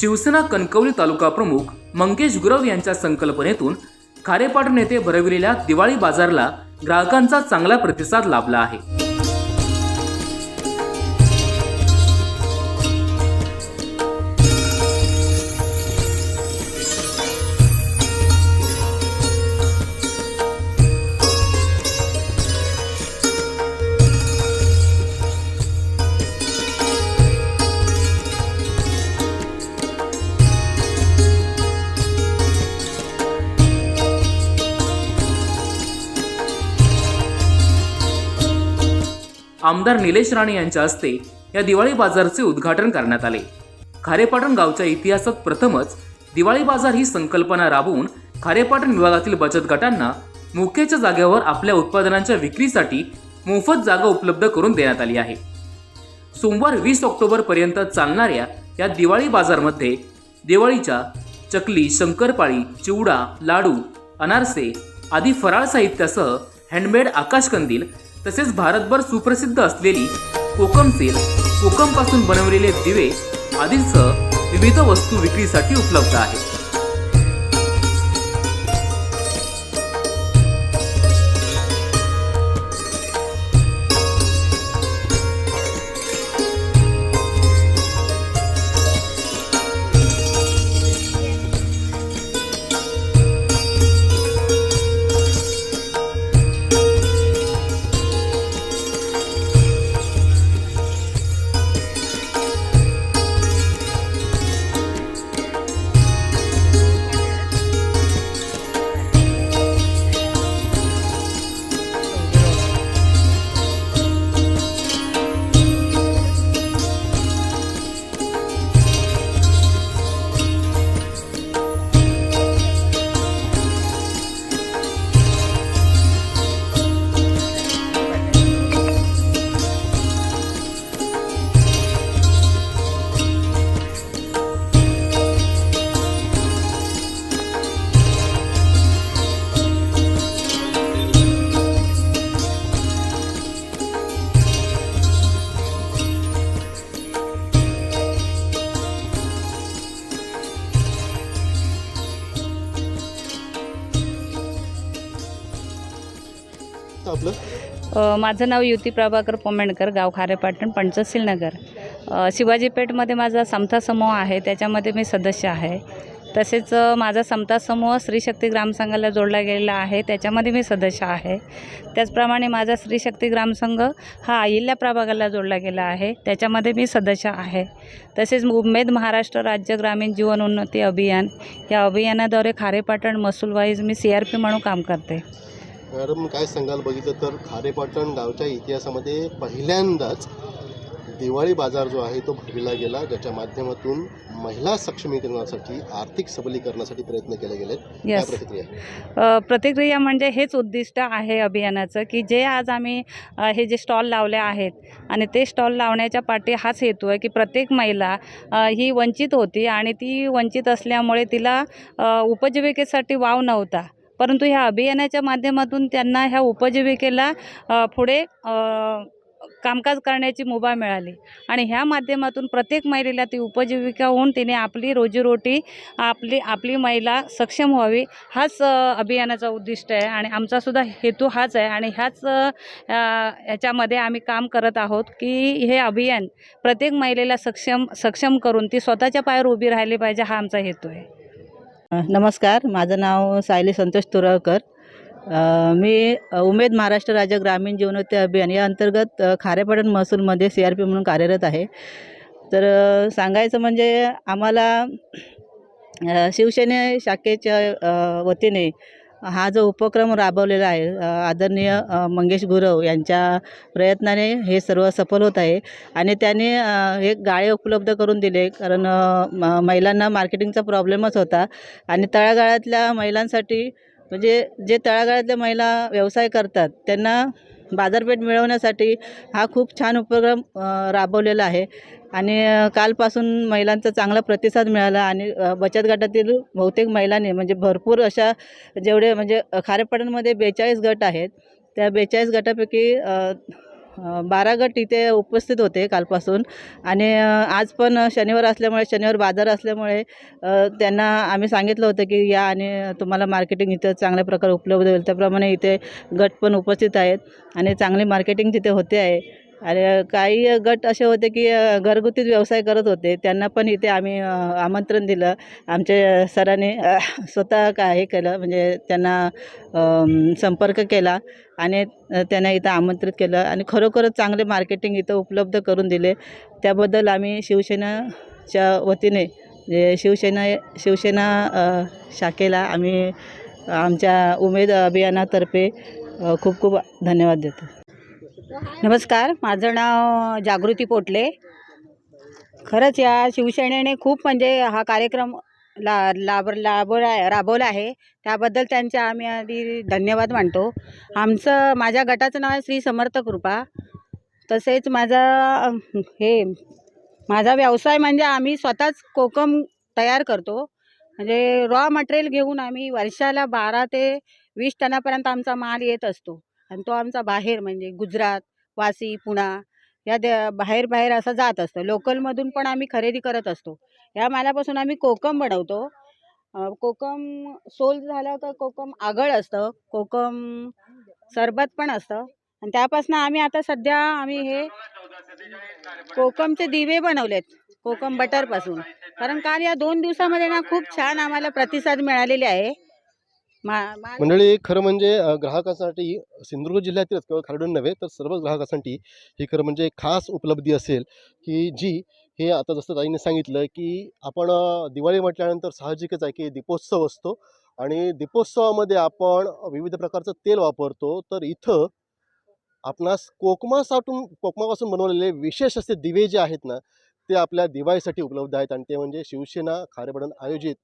शिवसेना कणकवली तालुका प्रमुख मंगेश गुरव यांच्या संकल्पनेतून खारेपाटण येथे भरविलेल्या दिवाळी बाजारला ग्राहकांचा चांगला प्रतिसाद लाभला आहे. आमदार निलेश राणे यांच्या हस्ते या दिवाळी बाजारचे उद्घाटन करण्यात आले. खारेपाटण गावच्या इतिहासात प्रथमच दिवाळी बाजार ही संकल्पना राबवून खारेपाटण विभागातील बचत गटांना मुख्याच्या जागेवर आपल्या उत्पादनांच्या विक्रीसाठी मोफत जागा उपलब्ध करून देण्यात आली आहे. सोमवार वीस ऑक्टोबर पर्यंत चालणाऱ्या या दिवाळी बाजारमध्ये दिवाळीच्या चकली शंकरपाळी चिवडा लाडू अनारसे आदी फराळ साहित्यासह हँडमेड आकाशकंदील तसेच भारतभर सुप्रसिद्ध असलेली कोकम तेल कोकमपासून बनवलेले दिवे आदींसह विविध वस्तू विक्रीसाठी उपलब्ध आहेत. आपलं? अ, माझं नाव युती प्रभाकर पोमेणकर गाव खारेपाटण पंचशील नगर अ, शिवाजी पेठमध्ये माझा समता समूह आहे त्याच्यामध्ये मी सदस्य आहे. तसेच अ, माझा समता समूह स्त्रीशक्ती ग्रामसंघाला जोडला गेलेला आहे त्याच्यामध्ये मी सदस्य आहे. त्याचप्रमाणे माझा स्त्रीशक्ती ग्रामसंघ हा अहिल्या प्रभागाला जोडला गेला आहे त्याच्यामध्ये मी सदस्य आहे. तसेच उमेद महाराष्ट्र राज्य ग्रामीण जीवन उन्नती अभियान या अभियानाद्वारे खारेपाटण महसूल वाईज मी सी आर पी म्हणून काम करते. मॅडम काय सांगाल? बघितलं तर खारेपाटण गावच्या इतिहासामध्ये पहिल्यांदाच दिवाळी बाजार जो आहे तो भरविला गेला ज्याच्या माध्यमातून महिला सक्षमीकरणासाठी आर्थिक सबलीकरणासाठी प्रयत्न केले गेलेत. काय Yes. प्रतिक्रिया? प्रतिक्रिया म्हणजे हेच उद्दिष्ट आहे अभियानाचं की जे आज आम्ही अ, हे जे स्टॉल लावले आहेत आणि ते स्टॉल लावण्याच्या पाठी हाच हेतू आहे की प्रत्येक महिला अ, ही वंचित होती आणि ती वंचित असल्यामुळे तिला अ, उपजीविकेसाठी वाव नव्हता. परंतु ह्या अभियानाच्या माध्यमातून त्यांना ह्या उपजीविकेला पुढे कामकाज करण्याची मुभा मिळाली. आणि ह्या माध्यमातून प्रत्येक महिलेला ती उपजीविका होऊन तिने आपली रोजीरोटी आपली आपली महिला सक्षम व्हावी हाच अभियानाचा उद्दिष्ट आहे. आणि आमचासुद्धा हेतू हाच आहे. आणि ह्याच ह्याच्यामध्ये याच्यामध्ये आम्ही काम करत आहोत की हे अभियान प्रत्येक महिलेला सक्षम सक्षम करून ती स्वतःच्या पायावर उभी राहिली पाहिजे हा आमचा हेतू आहे. नमस्कार. माझं नाव सायली संतोष तुरळकर. मी उमेद महाराष्ट्र राज्य ग्रामीण जीवनोन्नती अभियान या अंतर्गत अ, खारेपाटण महसूलमध्ये सी आर पी म्हणून कार्यरत आहे. तर सांगायचं म्हणजे आम्हाला शिवसेने शाखेच्या वतीने हा जो उपक्रम राबवलेला आहे आदरणीय मंगेश गुरव यांच्या प्रयत्नाने हे सर्व सफल होत आहे. आणि त्याने हे गाळे उपलब्ध करून दिले कारण म महिलांना मार्केटिंगचा प्रॉब्लेमच होता. आणि तळागाळातल्या महिलांसाठी म्हणजे जे तळागाळातल्या महिला व्यवसाय करतात त्यांना बाजारपेठ मिळवण्यासाठी हा खूप छान उपक्रम राबवलेला आहे. आणि कालपासून महिलांचा चांगला प्रतिसाद मिळाला आणि बचत गटातील बहुतेक महिलांनी म्हणजे भरपूर अशा जेवढे म्हणजे अ, खारेपाटणमध्ये बेचाळीस गट आहेत त्या बेचाळीस गटापैकी बारा गट इथे उपस्थित होते कालपासून. आणि आज पण शनिवार असल्यामुळे शनिवार बाजार असल्यामुळे त्यांना आम्ही सांगितलं होतं की या आणि तुम्हाला मार्केटिंग इथं चांगल्या प्रकारे उपलब्ध होईल. त्याप्रमाणे इथे गट पण उपस्थित आहेत आणि चांगली मार्केटिंग तिथे होते आहे. आणि काही गट असे होते की घरगुतीच व्यवसाय करत होते. त्यांना पण इथे आम्ही आमंत्रण दिलं. आमच्या सरांनी स्वतः का हे केलं म्हणजे त्यांना संपर्क केला आणि त्यांना इथं आमंत्रित केलं आणि खरोखरच चांगले मार्केटिंग इथं उपलब्ध करून दिले. त्याबद्दल आम्ही शिवसेनाच्या वतीने जे शिवसेना शिवसेना शाखेला आम्ही आमच्या उमेद अभियानातर्फे खूप खूप धन्यवाद देतो. नमस्कार माझं नाव जागृती पोटले. खरंच या शिवसेनेने खूप म्हणजे हा कार्यक्रम ला लाभ लाभवला राबवला आहे. त्याबद्दल त्यांचे आम्ही आधी धन्यवाद मानतो. आमचं माझ्या गटाचं नाव आहे श्री समर्थ कृपा. तसेच माझा हे माझा व्यवसाय म्हणजे आम्ही स्वतःच कोकम तयार करतो. म्हणजे रॉ मटेरियल घेऊन आम्ही वर्षाला बारा ते वीस टनापर्यंत आमचा माल येत असतो. आणि तो आमचा बाहेर म्हणजे गुजरात वासी पुणा या द्या बाहेर बाहेर असं जात असतं. लोकलमधून पण आम्ही खरेदी करत असतो. या मालापासून आम्ही कोकम बनवतो. कोकम सोल झालं तर कोकम आगळ असतं. कोकम सरबत पण असतं. आणि त्यापासून आम्ही आता सध्या आम्ही हे कोकमचे दिवे बनवलेत. कोकम बटरपासून कारण काल या दोन दिवसामध्ये ना खूप छान आम्हाला प्रतिसाद मिळालेले आहे. मंडळी खरं म्हणजे ग्राहकासाठी सिंधुदुर्ग जिल्ह्यातीलच केवळ खारडून नव्हे तर सर्व ग्राहकासाठी ही खरं म्हणजे खास उपलब्धी असेल की जी हे आता जसं ताईने सांगितलं की आपण दिवाळी म्हटल्यानंतर साहजिकच आहे की दीपोत्सव असतो आणि दीपोत्सवामध्ये आपण विविध प्रकारचं तेल वापरतो. तर इथं आपणास कोकमासाठून कोकमापासून बनवलेले विशेष असे दिवे जे आहेत ना ते आपल्या दिवाळीसाठी उपलब्ध आहेत आणि ते म्हणजे शिवसेना खारेपडण आयोजित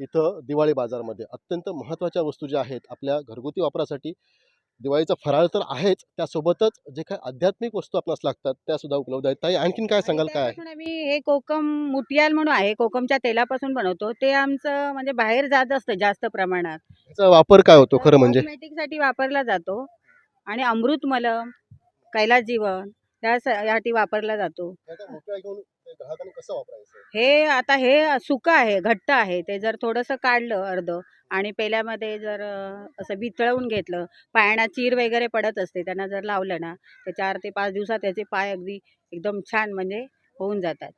इथं दिवाळी बाजारमध्ये. अत्यंत महत्त्वाच्या वस्तू ज्या आहेत आपल्या घरगुती वापरासाठी दिवाळीचा फराळ तर आहेच त्यासोबतच जे काही आध्यात्मिक वस्तू आपणास लागतात त्या सुद्धा उपलब्ध आहेत. ताई आणखीन काय सांगाल काय आम्ही हे कोकम मुटियाल म्हणून आहे कोकमच्या तेलापासून बनवतो. ते आमचं म्हणजे बाहेर जात असतं जास्त प्रमाणात. याचा वापर काय होतो खरं म्हणजे? साठी वापरला जातो आणि अमृत मलम कैलास जीवन त्यासाठी वापरला जातो. ग्राहकांनी कसं वापरायचं? हे आता हे सुकं आहे घट्ट आहे. ते जर थोडंसं काढलं अर्ध आणि पेल्यामध्ये जर असं वितळवून घेतलं पायांना चीर वगैरे पडत असते त्यांना जर लावलं ना तर चार ते पाच दिवसात त्याचे पाय अगदी एकदम छान म्हणजे होऊन जातात.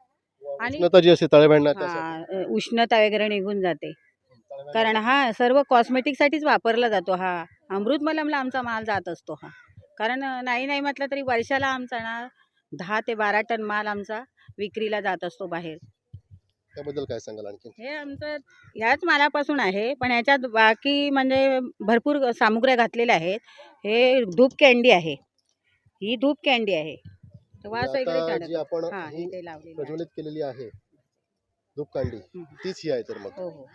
आणि- उष्णता जी असते तळेबंडा हा अ, उष्णता वगैरे निघून जाते. कारण हा सर्व कॉस्मेटिकसाठीच वापरला जातो हा. अमृत मलमला आमचा माल जात असतो हा. कारण नाही नाही म्हटलं तरी वर्षाला आमचा ना दहा ते बारा टन माल आमचा विक्रीला जात असतो बाहेर. त्याबद्दल काय सांगाल आणखी हे आमचं ह्याच मालापासून आहे पण ह्याच्यात बाकी म्हणजे भरपूर सामुग्र्या घातलेल्या आहेत. हे धूप कॅन्डी आहे. ही धूप कॅन्डी आहे. वास वगैरे आता छान जी येतो. आपण हा ही इथे लावलेली आहे. प्रज्वलित केलेली आहे धूपकांडी हम्म. तीच ही आहे तर मग. हो हो.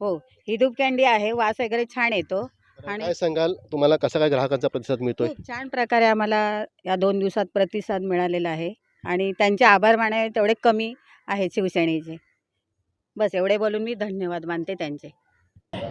हो ही धूप कॅन्डी आहे वास वगैरे छान येतो. तर आणि- काय सांगाल तुम्हाला कसा काय ग्राहकांचा प्रतिसाद मिळतोय? खूप छान प्रकारे आम्हाला या दोन दिवसात प्रतिसाद मिळालेला आहे. आणि त्यांचे आभार मानावे तेवढे कमी आहेत शिवसेनेचे. बस एवढे बोलून मी धन्यवाद मानते त्यांचे.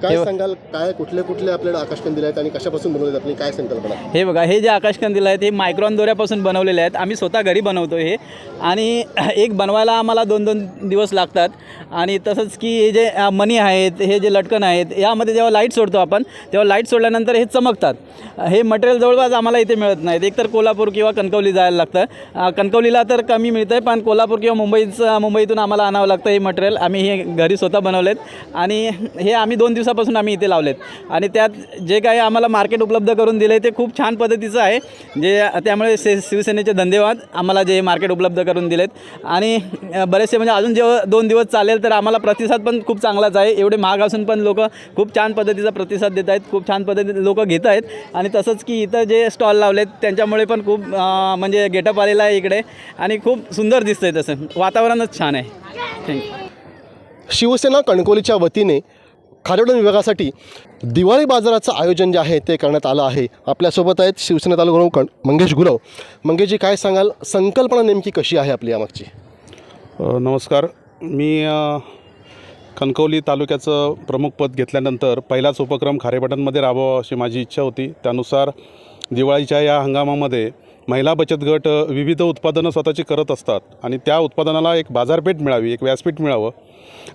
काय सांगाल? काय कुठले कुठले आपल्याला आकाशकंदील आहेत आणि कशापासून बनवले आपली? काय संकल्पना? हे बघा हे जे आकाशकंदील आहेत हे मायक्रॉन दोऱ्यापासून बनवलेले आहेत. आम्ही स्वतः घरी बनवतो हे. आणि एक बनवायला आम्हाला दोन दोन दिवस लागतात. आणि तसंच की हे जे मणी आहेत हे जे लटकन आहेत यामध्ये जेव्हा लाइट सोडतो आपण तेव्हा लाइट सोडल्यानंतर हे चमकतात. हे मटेरियल जवळपास आम्हाला इथे मिळत नाहीत. एकतर कोल्हापूर किंवा कणकवली जायला लागतं. कणकवलीला तर कमी मिळतं आहे पण कोल्हापूर किंवा मुंबईचं मुंबईतून आम्हाला आणावं लागतं हे मटेरियल. आम्ही हे घरी स्वतः बनवलेत. आणि हे आम्ही दोन दोन दिवसापासून आम्ही इथे लावलेत. आणि त्यात जे काही आम्हाला मार्केट उपलब्ध करून दिले ते खूप छान पद्धतीचं आहे. जे त्यामुळे से शिवसेनेचे धन्यवाद आम्हाला जे मार्केट उपलब्ध करून दिलेत. आणि बरेचसे म्हणजे अजून जेव्हा दोन दिवस चालेल तर आम्हाला प्रतिसाद पण खूप चांगलाच आहे. एवढे महाग असून पण लोक खूप छान पद्धतीचा प्रतिसाद देत आहेत खूप छान पद्धतीने लोक घेत आहेत. आणि तसंच की इथं जे स्टॉल लावलेत त्यांच्यामुळे पण खूप म्हणजे गेटअप आलेला आहे इकडे. आणि खूप सुंदर दिसतं आहे तसं. वातावरणच छान आहे. थँक्यू शिवसेना कणकोलीच्या वतीने खारेवडण विभागासाठी दिवाळी बाजाराचं आयोजन जे आहे ते करण्यात आलं आहे. आपल्यासोबत आहेत शिवसेना तालुका कण मंगेश गुरव. मंगेशजी काय सांगाल? संकल्पना नेमकी कशी आहे आपली यामागची? नमस्कार. मी कणकवली तालुक्याचं प्रमुख पद घेतल्यानंतर पहिलाच उपक्रम खारेपाटणमध्ये राबवावा अशी माझी इच्छा होती. त्यानुसार दिवाळीच्या या हंगामामध्ये महिला बचत गट विविध उत्पादनं स्वतःची करत असतात आणि त्या उत्पादनाला एक बाजारपेठ मिळावी एक व्यासपीठ मिळावं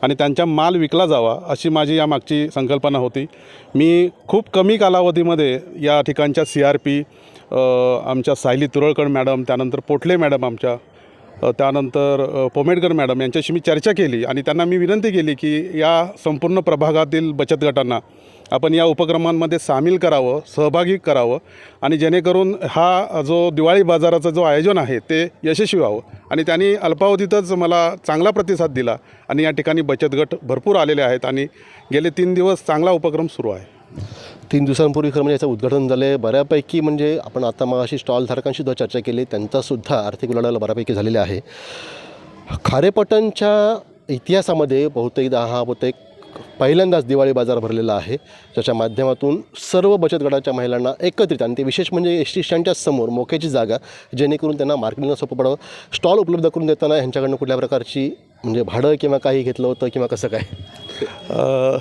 आणि त्यांचा माल विकला जावा अशी माझी या मागची संकल्पना होती. मी खूप कमी कालावधीमध्ये या ठिकाणच्या सी आर पी आमच्या सायली तुरळकर मॅडम त्यानंतर पोटले मॅडम आमच्या त्यानंतर पोमेडकर मॅडम यांच्याशी मी चर्चा केली आणि त्यांना मी विनंती केली की या संपूर्ण प्रभागातील बचत गटांना आपण या उपक्रमांमध्ये सामील करावं सहभागी करावं आणि जेणेकरून हा जो दिवाळी बाजाराचं जो आयोजन आहे ते यशस्वी व्हावं. आणि त्यांनी अल्पावधीतच मला चांगला प्रतिसाद दिला आणि या ठिकाणी बचत गट भरपूर आलेले आहेत आणि गेले तीन दिवस चांगला उपक्रम सुरू आहे. तीन दिवसांपूर्वी खरं म्हणजे याचं उद्घाटन झालं आहे बऱ्यापैकी म्हणजे आपण आता मग अशी स्टॉलधारकांशी सुद्धा चर्चा केली त्यांचासुद्धा आर्थिक उलाढाल बऱ्यापैकी झालेली आहे. खारेपटणच्या इतिहासामध्ये बहुतेकदा हा बहुतेक पहिल्यांदाच दिवाळी बाजार भरलेला आहे. ज्याच्या माध्यमातून सर्व बचत गटाच्या महिलांना एकत्रित आणि ते विशेष म्हणजे एस टी स्टँडच्या समोर मोक्याची जागा जेणेकरून त्यांना मार्केटिंगला सोपं पडावं. स्टॉल उपलब्ध करून देताना ह्यांच्याकडनं कुठल्या प्रकारची म्हणजे भाडं किंवा काही घेतलं होतं किंवा कसं काय?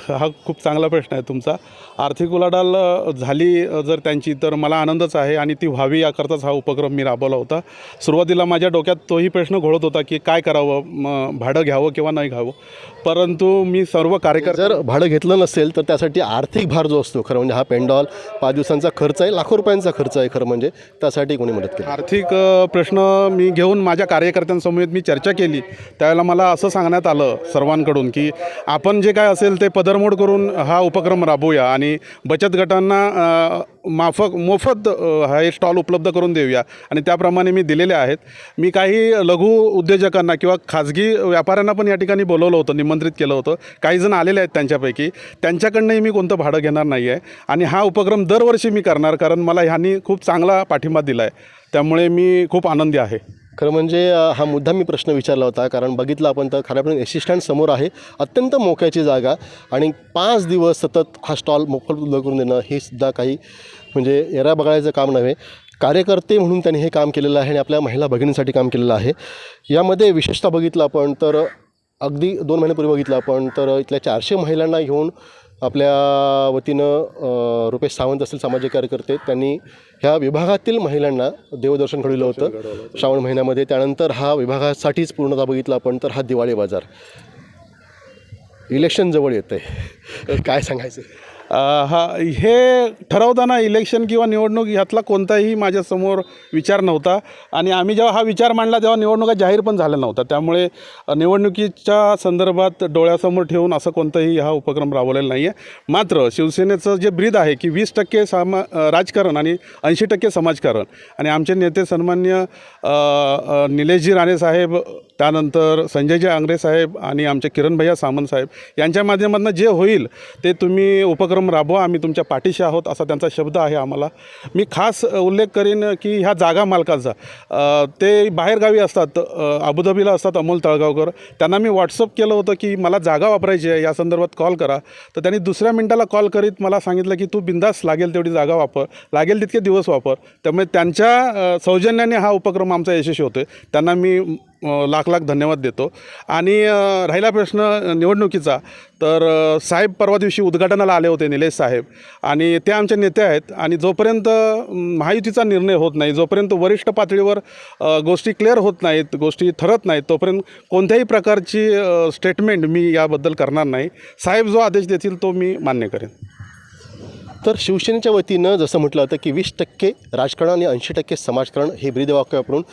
हा खूप चांगला प्रश्न आहे तुमचा. आर्थिक उलाढाल झाली जर त्यांची तर मला आनंदच आहे आणि ती व्हावी याकरताच हा उपक्रम मी राबवला होता. सुरुवातीला माझ्या डोक्यात तोही प्रश्न घोळत होता की काय करावं म भाडं घ्यावं किंवा नाही घ्यावं. परंतु मी सर्व कार्यकर्ते जर भाडं घेतलं नसेल तर त्यासाठी आर्थिक भार जो असतो खरं म्हणजे हा पेंडॉल पाच दिवसांचा खर्च आहे लाखो रुपयांचा खर्च आहे खरं म्हणजे त्यासाठी कोणी मदत केली? आर्थिक प्रश्न मी घेऊन माझ्या कार्यकर्त्यांसमवेत मी चर्चा केली. त्यावेळेला मला असं सांगण्यात आलं सर्वांकडून की आपण जे काय असेल ते पदरमोड करून हा उपक्रम राबवूया आणि बचत गटांना माफक मोफत हे स्टॉल उपलब्ध करून देऊया. आणि त्याप्रमाणे मी दिलेले आहेत. मी काही लघु उद्योजकांना किंवा खाजगी व्यापाऱ्यांना पण या ठिकाणी बोलवलं होतं निमंत्रित केलं होतं. काही जण आलेले आहेत त्यांच्यापैकी. त्यांच्याकडनंही मी कोणतं भाडं घेणार नाही आहे आणि हा उपक्रम दरवर्षी मी करणार कारण मला ह्यांनी खूप चांगला पाठिंबा दिला आहे त्यामुळे मी खूप आनंदी आहे. खरं म्हणजे हा मुद्दा मी प्रश्न विचारला होता. कारण बघितलं आपण तर खऱ्यापणे एस स्टँड समोर आहे. अत्यंत मोक्याची जागा. आणि पाच दिवस सतत हा स्टॉल मोफत करून देणं हे सुद्धा काही म्हणजे येरा बघायचं काम नव्हे. कार्यकर्ते म्हणून त्यांनी हे काम केलेलं आहे आणि आपल्या महिला भगिनींसाठी काम केलेलं आहे. यामध्ये विशेषतः बघितलं आपण तर अगदी दोन महिन्यापूर्वी बघितलं आपण तर इथल्या चारशे महिलांना घेऊन आपल्या वतीनं रुपेश सावंत असतील सामाजिक कार्यकर्ते त्यांनी ह्या विभागातील महिलांना देवदर्शन घडवलं होतं. श्रावण महिन्यामध्ये त्यानंतर हा विभागासाठीच पूर्णतः बघितलं आपण तर हा दिवाळी बाजार. इलेक्शन जवळ येतं आहे काय सांगायचं? हा हे ठरवताना इलेक्शन किंवा निवडणूक ह्यातला कोणताही माझ्यासमोर विचार नव्हता. आणि आम्ही जेव्हा हा विचार मांडला तेव्हा निवडणुका जाहीर पण झाल्या नव्हत्या. त्यामुळे निवडणुकीच्या संदर्भात डोळ्यासमोर ठेवून असं कोणताही हा उपक्रम राबवलेला नाही आहे मात्र शिवसेनेचं जे ब्रीद आहे की वीस टक्के सामा राजकारण आणि ऐंशी टक्के समाजकारण आणि आमचे नेते सन्मान्य निलेशजी राणे साहेब त्यानंतर संजयजी आंग्रे साहेब आणि आमचे किरण भैया सामंत साहेब यांच्या माध्यमातून जे होईल ते तुम्ही उपक्रम राबवा आम्ही तुमच्या पाठीशी आहोत असा त्यांचा शब्द आहे आम्हाला. मी खास उल्लेख करीन की ह्या जागा मालकाचा. ते बाहेरगावी असतात अबुधाबीला असतात अमोल तळगावकर. त्यांना मी व्हॉट्सअप केलं होतं की मला जागा वापरायची आहे या संदर्भात कॉल करा. तर त्यांनी दुसऱ्या मिनटाला कॉल करीत मला सांगितलं की तू बिंदास लागेल तेवढी जागा वापर लागेल तितके दिवस वापर. त्यामुळे त्यांच्या सौजन्याने हा उपक्रम आमचा यशस्वी होतो त्यांना मी लाख लाख धन्यवाद देतो. आणि राहिला प्रश्न निवडणुकीचा. तर साहेब परवा दिवशी उद्घाटनाला आले होते निलेश साहेब. आणि ते आमचे नेते आहेत. आणि जोपर्यंत महायुतीचा निर्णय होत नाही जोपर्यंत वरिष्ठ पातळीवर गोष्टी क्लिअर होत नाहीत गोष्टी ठरत नाहीत तोपर्यंत कोणत्याही प्रकारची स्टेटमेंट मी याबद्दल करणार नाही. साहेब जो आदेश देतील तो मी मान्य करेन. तर शिवसेनेच्या वतीनं जसं म्हटलं होतं की वीस टक्के राजकारण आणि ऐंशी टक्के समाजकारण हे ब्रीदवाक्य वापरून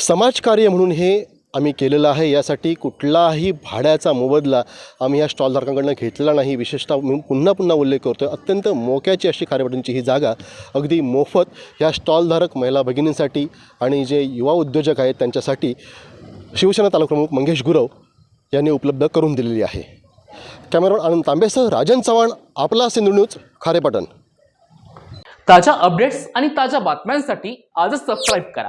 समाजकार्य म्हणून हे आम्ही केलेलं आहे. यासाठी कुठलाही भाड्याचा मोबदला आम्ही या स्टॉलधारकांकडनं घेतलेला नाही. विशेषतः मी पुन्हा पुन्हा उल्लेख करतो अत्यंत मोक्याची अशी खारेपाटणची ही जागा अगदी मोफत या स्टॉलधारक महिला भगिनींसाठी आणि जे युवा उद्योजक आहेत त्यांच्यासाठी शिवसेना तालुकाप्रमुख मंगेश गुरव यांनी उपलब्ध करून दिलेली आहे. कॅमेरामॅन आनंद तांबेसह राजन चव्हाण आपला सिंधू न्यूज खारेपाटण. ताज्या अपडेट्स आणि ताज्या बातम्यांसाठी आजच सबस्क्राईब करा.